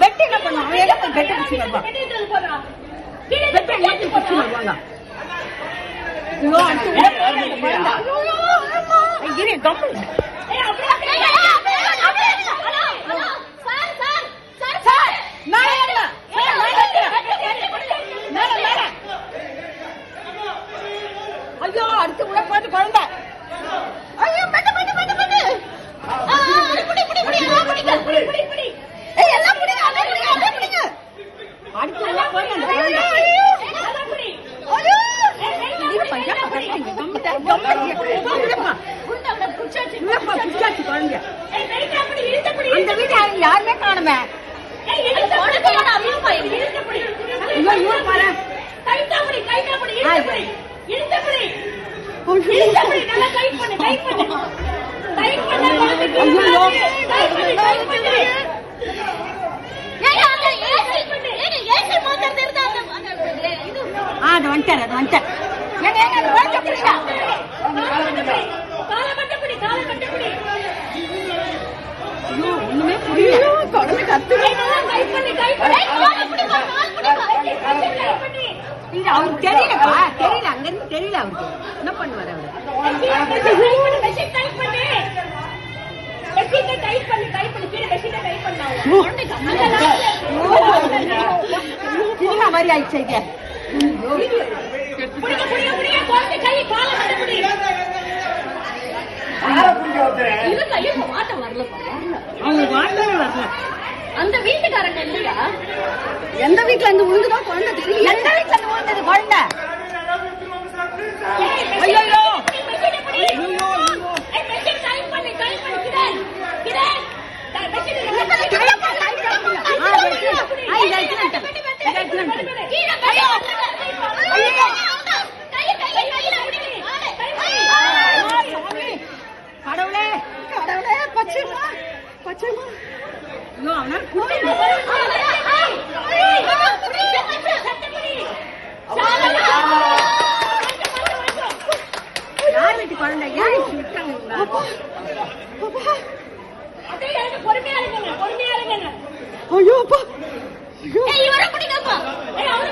Bed என்ன பண்ணும் அவன் எங்க போய் பெட் பிடிச்சி வருவான் பெட் எங்க பிடிச்சி வருவாங்க இரு, கம்முனு. ஐயோ அடுத்து உள்ள போறது குழந்தை ஐயோ பெட்டு பெட்டு பெட்டு பெட்டு ஏய் எல்லாம் பிடிங்க அப்படியே பிடிங்க அப்படியே பிடிங்க அடுத்து உள்ள போறது அந்த குழந்தை ஐயோ இருப்பா, ஏப்பா கத்துறீங்க? கம்முட்டா, கம்முட்டா. உள்ளப்பா. உள்ளப்பா, குழந்தைய. அந்த வீட்டு ஆளுங்க யாருமே காணுமே. அது வந்துட்டாரு அது வந்துட்டார். குழந்தை அவருக்கு தெரியலப்பா தெரியல அங்க இருந்து தெரியல அவருக்கு என்ன அவரு மாதிரி ஆயிடுச்சு வரல அந்த வீட்டுக்காரங்க இல்லையா எந்த வீட்டுல இருந்து விழுந்துதான் குழந்தை தெரியல எந்த வீட்டுல இருந்து விழுந்தது குழந்தை ஐயோ கடவுளே கடவுளே பச்சைமா பச்சைமா யார் வீட்டு குழந்தை? இப்படி விட்டாங்க? பொறுமையா இருங்க பொறுமையா இருங்க ஐயோ. அப்பா இவரை பிடிங்கப்பா அவரு